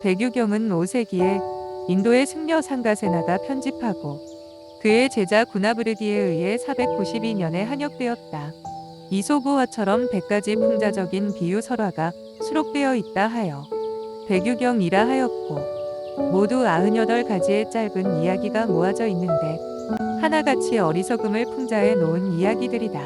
백유경은 5세기에 인도의 승려 상가세나가 편집하고 그의 제자 구나브르디에 의해 492년에 한역되었다. 이소구화처럼 100가지 풍자적인 비유 설화가 수록되어 있다 하여 백유경이라 하였고 모두 98가지의 짧은 이야기가 모아져 있는데 하나같이 어리석음을 풍자해 놓은 이야기들이다.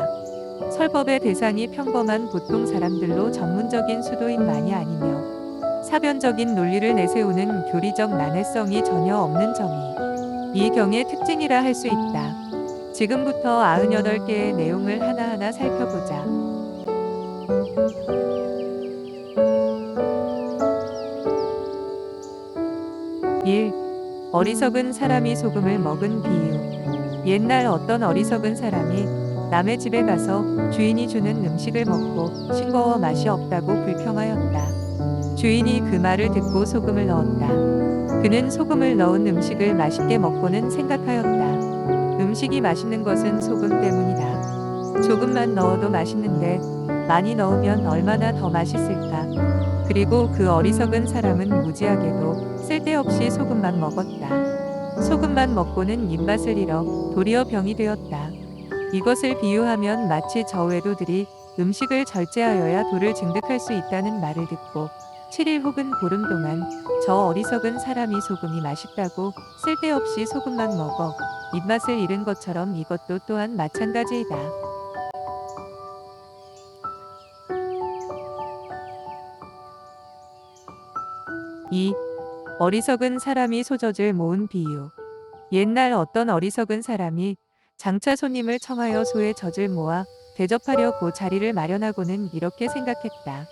설법의 대상이 평범한 보통 사람들로 전문적인 수도인만이 아니며 사변적인 논리를 내세우는 교리적 난해성이 전혀 없는 점이 이 경의 특징이라 할 수 있다. 지금부터 98개의 내용을 하나하나 살펴보자. 일 어리석은 사람이 소금을 먹은 비유. 옛날 어떤 어리석은 사람이 남의 집에 가서 주인이 주는 음식을 먹고 싱거워 맛이 없다고 불평하였다. 주인이 그 말을 듣고 소금을 넣었다. 그는 소금을 넣은 음식을 맛있게 먹고는 생각하였다. 음식이 맛있는 것은 소금 때문이다. 조금만 넣어도 맛있는데 많이 넣으면 얼마나 더 맛있을까. 그리고 그 어리석은 사람은 무지하게도 쓸데없이 소금만 먹었다. 소금만 먹고는 입맛을 잃어 도리어 병이 되었다. 이것을 비유하면 마치 저 외도들이 음식을 절제하여야 도를 증득할 수 있다는 말을 듣고 7일 혹은 보름 동안 저 어리석은 사람이 소금이 맛있다고 쓸데없이 소금만 먹어 입맛을 잃은 것처럼 이것도 또한 마찬가지이다. 이 어리석은 사람이 소젖을 모은 비유. 옛날 어떤 어리석은 사람이 장차 손님을 청하여 소의 젖을 모아 대접하려고 자리를 마련하고는 이렇게 생각했다.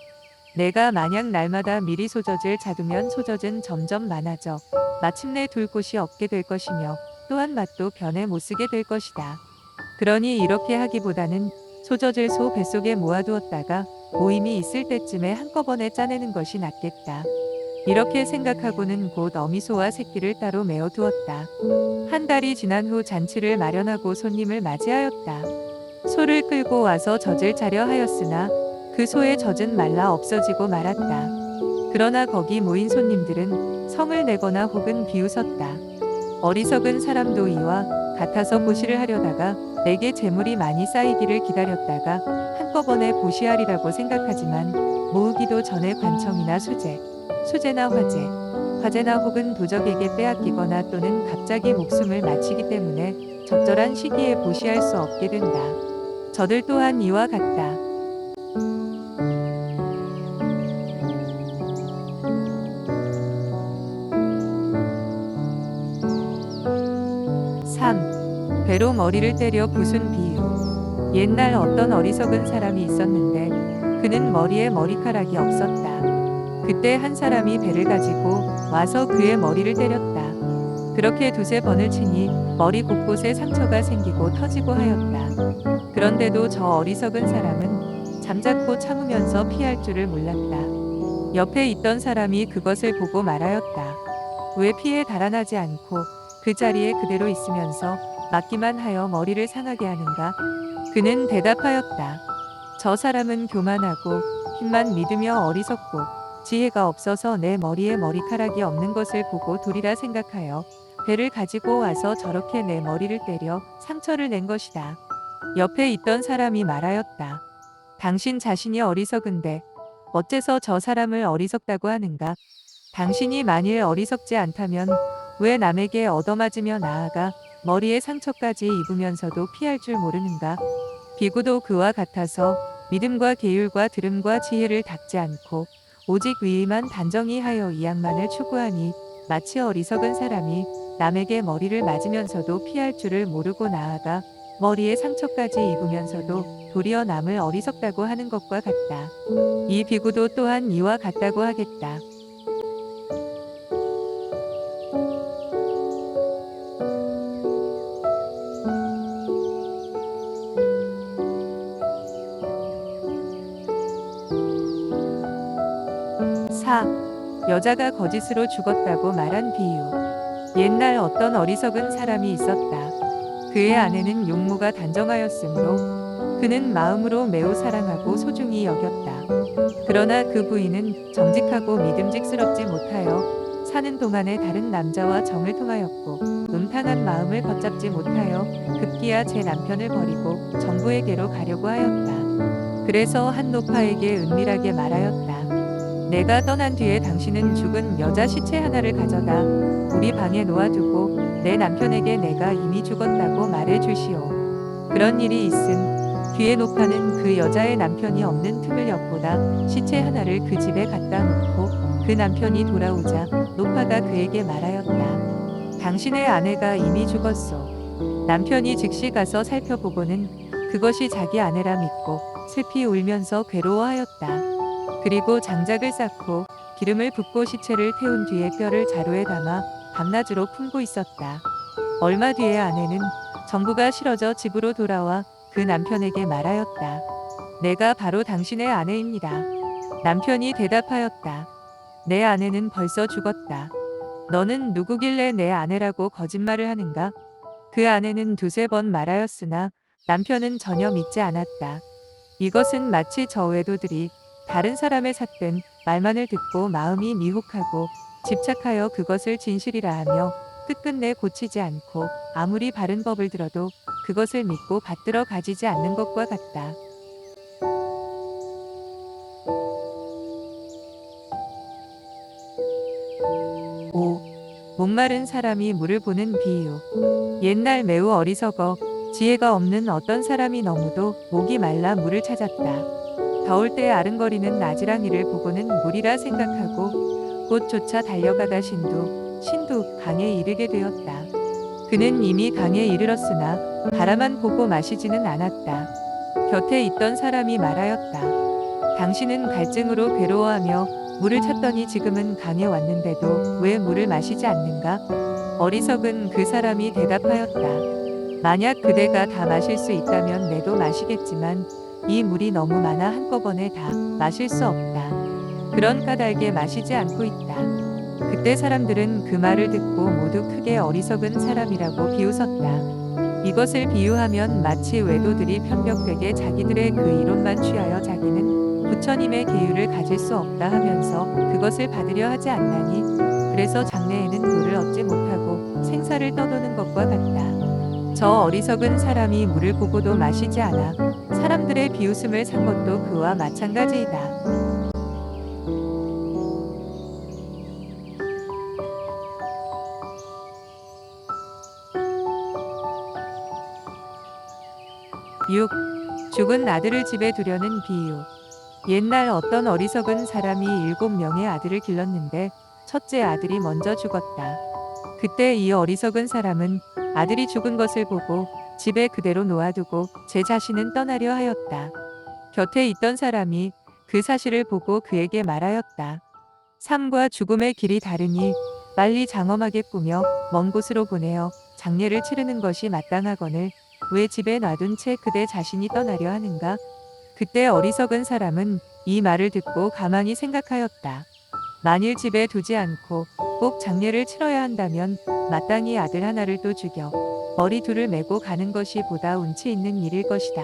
내가 만약 날마다 미리 소젖을 자두면 소젖은 점점 많아져 마침내 둘 곳이 없게 될 것이며 또한 맛도 변해 못 쓰게 될 것이다. 그러니 이렇게 하기보다는 소젖을 소 뱃속에 모아두었다가 모임이 있을 때쯤에 한꺼번에 짜내는 것이 낫겠다. 이렇게 생각하고는 곧 어미소와 새끼를 따로 메어 두었다. 한 달이 지난 후 잔치를 마련하고 손님을 맞이하였다. 소를 끌고 와서 젖을 차려 하였으나 그 소의 젖은 말라 없어지고 말았다. 그러나 거기 모인 손님들은 성을 내거나 혹은 비웃었다. 어리석은 사람도 이와 같아서 보시를 하려다가 내게 재물이 많이 쌓이기를 기다렸다가 한꺼번에 보시하리라고 생각하지만 모으기도 전에 관청이나 수재, 수재나 화재, 화재나 혹은 도적에게 빼앗기거나 또는 갑자기 목숨을 마치기 때문에 적절한 시기에 보시할 수 없게 된다. 저들 또한 이와 같다. 삼 배로 머리를 때려 부순 비유. 옛날 어떤 어리석은 사람이 있었는데 그는 머리에 머리카락이 없었다. 그때 한 사람이 배를 가지고 와서 그의 머리를 때렸다. 그렇게 두세 번을 치니 머리 곳곳에 상처가 생기고 터지고 하였다. 그런데도 저 어리석은 사람은 잠자코 참으면서 피할 줄을 몰랐다. 옆에 있던 사람이 그것을 보고 말하였다. 왜 피에 달아나지 않고 그 자리에 그대로 있으면서 맞기만 하여 머리를 상하게 하는가? 그는 대답하였다. 저 사람은 교만하고 힘만 믿으며 어리석고 지혜가 없어서 내 머리에 머리카락이 없는 것을 보고 도리라 생각하여 배를 가지고 와서 저렇게 내 머리를 때려 상처를 낸 것이다. 옆에 있던 사람이 말하였다. 당신 자신이 어리석은데 어째서 저 사람을 어리석다고 하는가? 당신이 만일 어리석지 않다면 왜 남에게 얻어맞으며 나아가 머리에 상처까지 입으면서도 피할 줄 모르는가? 비구도 그와 같아서 믿음과 계율과 들음과 지혜를 닦지 않고 오직 위의만 단정히 하여 이 양만을 추구하니 마치 어리석은 사람이 남에게 머리를 맞으면서도 피할 줄을 모르고 나아가 머리에 상처까지 입으면서도 도리어 남을 어리석다고 하는 것과 같다. 이 비구도 또한 이와 같다고 하겠다. 여자가 거짓으로 죽었다고 말한 비유. 옛날 어떤 어리석은 사람이 있었다. 그의 아내는 용모가 단정하였으므로 그는 마음으로 매우 사랑하고 소중히 여겼다. 그러나 그 부인은 정직하고 믿음직스럽지 못하여 사는 동안에 다른 남자와 정을 통하였고 음탕한 마음을 걷잡지 못하여 급기야 제 남편을 버리고 정부에게로 가려고 하였다. 그래서 한 노파에게 은밀하게 말하였다. 내가 떠난 뒤에 당신은 죽은 여자 시체 하나를 가져다 우리 방에 놓아두고 내 남편에게 내가 이미 죽었다고 말해 주시오. 그런 일이 있음 뒤에 노파는 그 여자의 남편이 없는 틈을 엿보다 시체 하나를 그 집에 갖다 놓고 그 남편이 돌아오자 노파가 그에게 말하였다. 당신의 아내가 이미 죽었소. 남편이 즉시 가서 살펴보고는 그것이 자기 아내라 믿고 슬피 울면서 괴로워하였다. 그리고 장작을 쌓고 기름을 붓고 시체를 태운 뒤에 뼈를 자루에 담아 밤낮으로 품고 있었다. 얼마 뒤에 아내는 정부가 실어져 집으로 돌아와 그 남편에게 말하였다. 내가 바로 당신의 아내입니다. 남편이 대답하였다. 내 아내는 벌써 죽었다. 너는 누구길래 내 아내라고 거짓말을 하는가? 그 아내는 두세 번 말하였으나 남편은 전혀 믿지 않았다. 이것은 마치 저 외도들이 다른 사람의 삿된 말만을 듣고 마음이 미혹하고 집착하여 그것을 진실이라 하며 끝끝내 고치지 않고 아무리 바른 법을 들어도 그것을 믿고 받들어 가지지 않는 것과 같다. 오. 목마른 사람이 물을 보는 비유. 옛날 매우 어리석어 지혜가 없는 어떤 사람이 너무도 목이 말라 물을 찾았다. 더울 때 아른거리는 나지랑이를 보고는 물이라 생각하고 곧 쫓아 달려가다 신두, 신두 강에 이르게 되었다. 그는 이미 강에 이르렀으나 바라만 보고 마시지는 않았다. 곁에 있던 사람이 말하였다. 당신은 갈증으로 괴로워하며 물을 찾더니 지금은 강에 왔는데도 왜 물을 마시지 않는가? 어리석은 그 사람이 대답하였다. 만약 그대가 다 마실 수 있다면 내도 마시겠지만 이 물이 너무 많아 한꺼번에 다 마실 수 없다. 그런 까닭에 마시지 않고 있다. 그때 사람들은 그 말을 듣고 모두 크게 어리석은 사람이라고 비웃었다. 이것을 비유하면 마치 외도들이 편벽되게 자기들의 그 이론만 취하여 자기는 부처님의 계율을 가질 수 없다 하면서 그것을 받으려 하지 않나니 그래서 장래에는 물을 얻지 못하고 생사를 떠도는 것과 같다. 저 어리석은 사람이 물을 보고도 마시지 않아 사람들의 비웃음을 산 것도 그와 마찬가지이다. 육 죽은 아들을 집에 두려는 비유. 옛날 어떤 어리석은 사람이 일곱 명의 아들을 길렀는데 첫째 아들이 먼저 죽었다. 그때 이 어리석은 사람은 아들이 죽은 것을 보고 집에 그대로 놓아두고 제 자신은 떠나려 하였다. 곁에 있던 사람이 그 사실을 보고 그에게 말하였다. 삶과 죽음의 길이 다르니 빨리 장엄하게 꾸며 먼 곳으로 보내어 장례를 치르는 것이 마땅하거늘 왜 집에 놔둔 채 그대 자신이 떠나려 하는가? 그때 어리석은 사람은 이 말을 듣고 가만히 생각하였다. 만일 집에 두지 않고 꼭 장례를 치러야 한다면 마땅히 아들 하나를 또 죽여 머리 둘을 메고 가는 것이 보다 운치 있는 일일 것이다.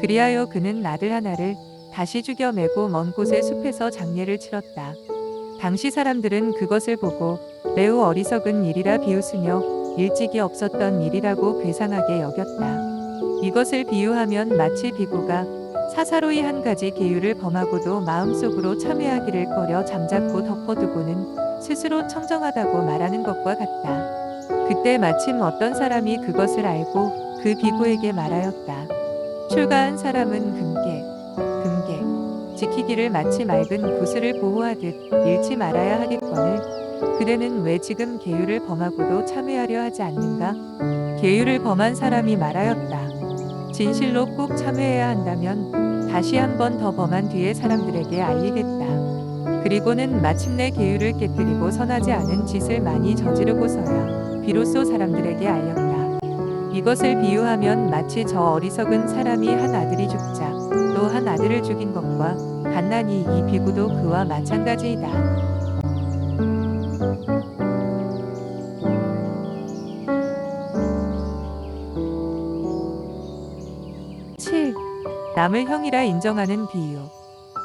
그리하여 그는 아들 하나를 다시 죽여 메고 먼 곳의 숲에서 장례를 치렀다. 당시 사람들은 그것을 보고 매우 어리석은 일이라 비웃으며 일찍이 없었던 일이라고 괴상하게 여겼다. 이것을 비유하면 마치 비구가 사사로이 한 가지 계율을 범하고도 마음속으로 참회하기를 꺼려 잠자코 덮어두고는 스스로 청정하다고 말하는 것과 같다. 그때 마침 어떤 사람이 그것을 알고 그 비구에게 말하였다. 출가한 사람은 금계, 금계, 지키기를 마치 맑은 구슬을 보호하듯 잃지 말아야 하겠거늘 그대는 왜 지금 계율을 범하고도 참회하려 하지 않는가? 계율을 범한 사람이 말하였다. 진실로 꼭 참회해야 한다면 다시 한 번 더 범한 뒤에 사람들에게 알리겠다. 그리고는 마침내 계율을 깨뜨리고 선하지 않은 짓을 많이 저지르고서야 비로소 사람들에게 알렸다. 이것을 비유하면 마치 저 어리석은 사람이 한 아들이 죽자 또 한 아들을 죽인 것과 간난이 이 비구도 그와 마찬가지이다. 남을 형이라 인정하는 비유.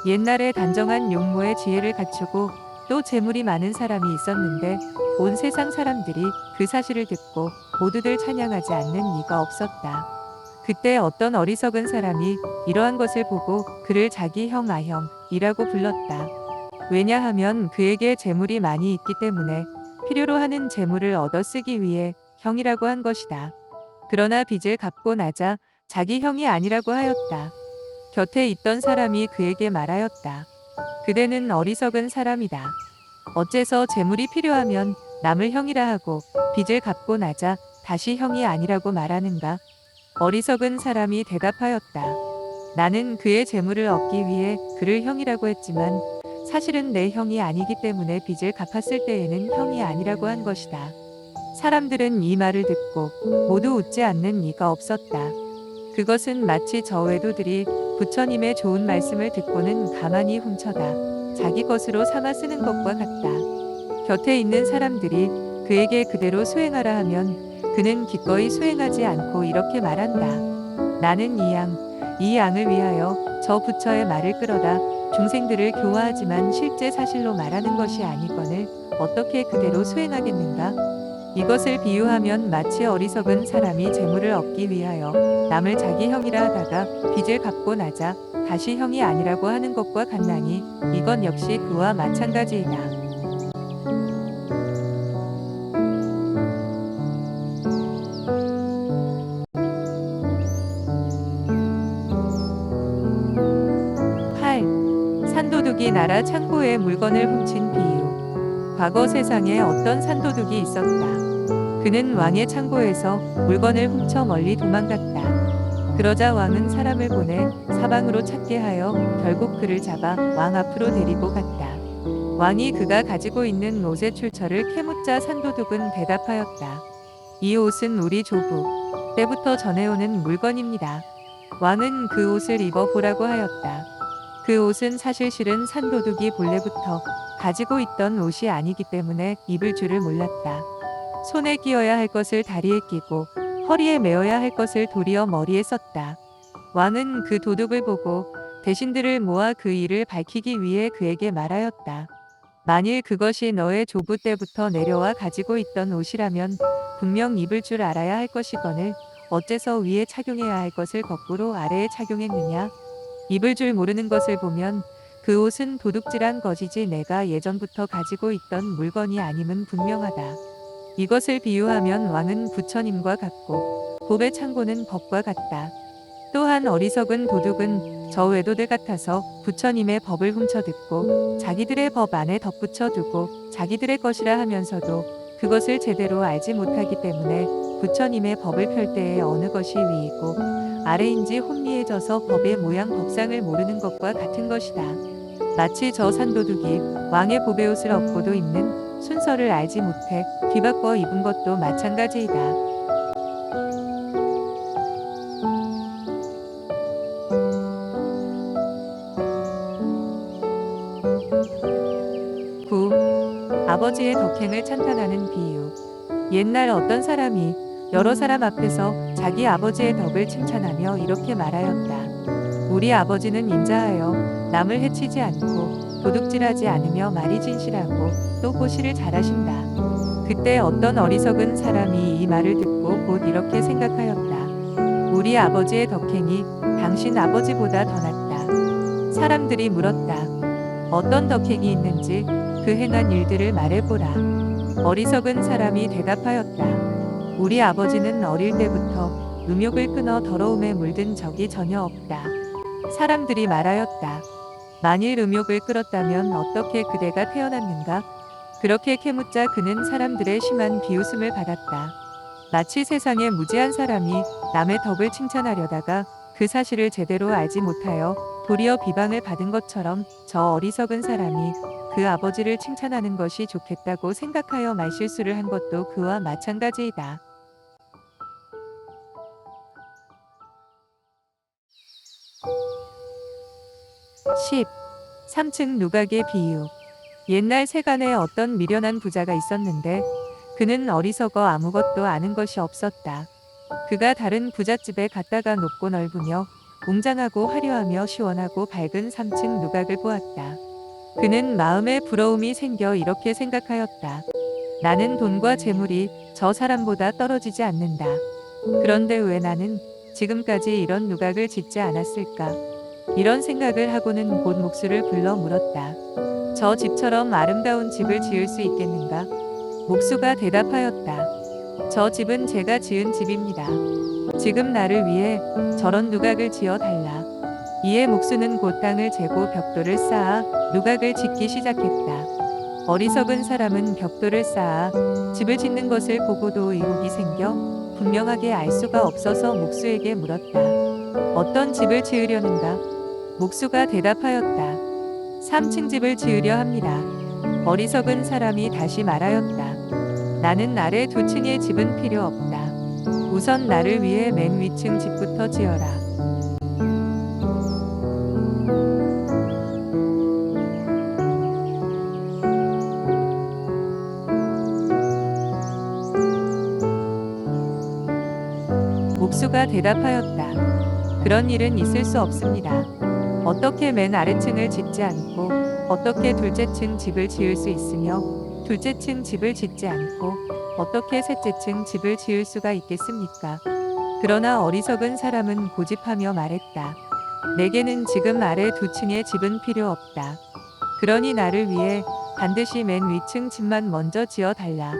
옛날에 단정한 용모의 지혜를 갖추고 또 재물이 많은 사람이 있었는데 온 세상 사람들이 그 사실을 듣고 모두들 찬양하지 않는 이가 없었다. 그때 어떤 어리석은 사람이 이러한 것을 보고 그를 자기 형 아형이라고 불렀다. 왜냐하면 그에게 재물이 많이 있기 때문에 필요로 하는 재물을 얻어 쓰기 위해 형이라고 한 것이다. 그러나 빚을 갚고 나자 자기 형이 아니라고 하였다. 곁에 있던 사람이 그에게 말하였다. 그대는 어리석은 사람이다. 어째서 재물이 필요하면 남을 형이라 하고 빚을 갚고 나자 다시 형이 아니라고 말하는가? 어리석은 사람이 대답하였다. 나는 그의 재물을 얻기 위해 그를 형이라고 했지만 사실은 내 형이 아니기 때문에 빚을 갚았을 때에는 형이 아니라고 한 것이다. 사람들은 이 말을 듣고 모두 웃지 않는 이가 없었다. 그것은 마치 저 외도들이 부처님의 좋은 말씀을 듣고는 가만히 훔쳐다 자기 것으로 삼아 쓰는 것과 같다. 곁에 있는 사람들이 그에게 그대로 수행하라 하면 그는 기꺼이 수행하지 않고 이렇게 말한다. 나는 이 양, 이 양을 위하여 저 부처의 말을 끌어다 중생들을 교화하지만 실제 사실로 말하는 것이 아니거늘 어떻게 그대로 수행하겠는가? 이것을 비유하면 마치 어리석은 사람이 재물을 얻기 위하여 남을 자기 형이라 하다가 빚을 갚고 나자 다시 형이 아니라고 하는 것과 같나니 이건 역시 그와 마찬가지이다. 팔 산도둑이 나라 창고에 물건을 훔친 비유. 과거 세상에 어떤 산도둑이 있었다. 그는 왕의 창고에서 물건을 훔쳐 멀리 도망갔다. 그러자 왕은 사람을 보내 사방으로 찾게 하여 결국 그를 잡아 왕 앞으로 데리고 갔다. 왕이 그가 가지고 있는 옷의 출처를 캐묻자 산도둑은 대답하였다. 이 옷은 우리 조부 때부터 전해오는 물건입니다. 왕은 그 옷을 입어 보라고 하였다. 그 옷은 사실 실은 산도둑이 본래부터 가지고 있던 옷이 아니기 때문에 입을 줄을 몰랐다. 손에 끼어야 할 것을 다리에 끼고 허리에 메어야 할 것을 도리어 머리에 썼다. 왕은 그 도둑을 보고 대신들을 모아 그 일을 밝히기 위해 그에게 말하였다. 만일 그것이 너의 조부 때부터 내려와 가지고 있던 옷이라면 분명 입을 줄 알아야 할 것이거늘 어째서 위에 착용해야 할 것을 거꾸로 아래에 착용했느냐? 입을 줄 모르는 것을 보면 그 옷은 도둑질한 것이지 내가 예전부터 가지고 있던 물건이 아님은 분명하다. 이것을 비유하면 왕은 부처님과 같고 법의 창고는 법과 같다. 또한 어리석은 도둑은 저 외도들 같아서 부처님의 법을 훔쳐 듣고 자기들의 법 안에 덧붙여 두고 자기들의 것이라 하면서도 그것을 제대로 알지 못하기 때문에 부처님의 법을 펼 때에 어느 것이 위이고 아래인지 혼미해져서 법의 모양 법상을 모르는 것과 같은 것이다. 마치 저 산도둑이 왕의 보배 옷을 얻고도 입는 순서를 알지 못해 뒤바꿔 입은 것도 마찬가지이다. 구 아버지의 덕행을 찬탄하는 비유. 옛날 어떤 사람이 여러 사람 앞에서 자기 아버지의 덕을 칭찬하며 이렇게 말하였다. 우리 아버지는 인자하여 남을 해치지 않고 도둑질하지 않으며 말이 진실하고 또 고시를 잘하신다. 그때 어떤 어리석은 사람이 이 말을 듣고 곧 이렇게 생각하였다. 우리 아버지의 덕행이 당신 아버지보다 더 낫다. 사람들이 물었다. 어떤 덕행이 있는지 그 행한 일들을 말해보라. 어리석은 사람이 대답하였다. 우리 아버지는 어릴 때부터 음욕을 끊어 더러움에 물든 적이 전혀 없다. 사람들이 말하였다. 만일 음욕을 끌었다면 어떻게 그대가 태어났는가? 그렇게 캐묻자 그는 사람들의 심한 비웃음을 받았다. 마치 세상에 무지한 사람이 남의 덕을 칭찬하려다가 그 사실을 제대로 알지 못하여 도리어 비방을 받은 것처럼 저 어리석은 사람이 그 아버지를 칭찬하는 것이 좋겠다고 생각하여 말실수를 한 것도 그와 마찬가지이다. 10. 3층 누각의 비유. 옛날 세간에 어떤 미련한 부자가 있었는데 그는 어리석어 아무것도 아는 것이 없었다. 그가 다른 부잣집에 갔다가 높고 넓으며 웅장하고 화려하며 시원하고 밝은 3층 누각을 보았다. 그는 마음에 부러움이 생겨 이렇게 생각하였다. 나는 돈과 재물이 저 사람보다 떨어지지 않는다. 그런데 왜 나는 지금까지 이런 누각을 짓지 않았을까? 이런 생각을 하고는 곧 목수를 불러 물었다. 저 집처럼 아름다운 집을 지을 수 있겠는가? 목수가 대답하였다. 저 집은 제가 지은 집입니다. 지금 나를 위해 저런 누각을 지어 달라. 이에 목수는 곧 땅을 재고 벽돌을 쌓아 누각을 짓기 시작했다. 어리석은 사람은 벽돌을 쌓아 집을 짓는 것을 보고도 의혹이 생겨 분명하게 알 수가 없어서 목수에게 물었다. 어떤 집을 지으려는가? 목수가 대답하였다. 3층 집을 지으려 합니다. 어리석은 사람이 다시 말하였다. 나는 아래 두 층의 집은 필요 없다. 우선 나를 위해 맨 위층 집부터 지어라. 목수가 대답하였다. 그런 일은 있을 수 없습니다. 어떻게 맨 아래층을 짓지 않고 어떻게 둘째 층 집을 지을 수 있으며 둘째 층 집을 짓지 않고 어떻게 셋째 층 집을 지을 수가 있겠습니까? 그러나 어리석은 사람은 고집하며 말했다. 내게는 지금 아래 두 층의 집은 필요 없다. 그러니 나를 위해 반드시 맨 위층 집만 먼저 지어 달라.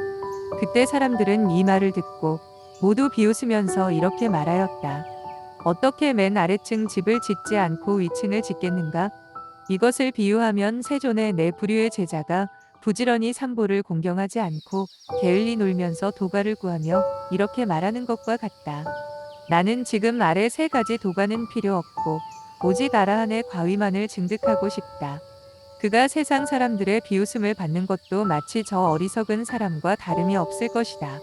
그때 사람들은 이 말을 듣고 모두 비웃으면서 이렇게 말하였다. 어떻게 맨 아래층 집을 짓지 않고 위층을 짓겠는가? 이것을 비유하면 세존의 네 부류의 제자가 부지런히 삼보를 공경하지 않고 게을리 놀면서 도가를 구하며 이렇게 말하는 것과 같다. 나는 지금 아래 세 가지 도가는 필요 없고 오직 아라한의 과위만을 증득하고 싶다. 그가 세상 사람들의 비웃음을 받는 것도 마치 저 어리석은 사람과 다름이 없을 것이다.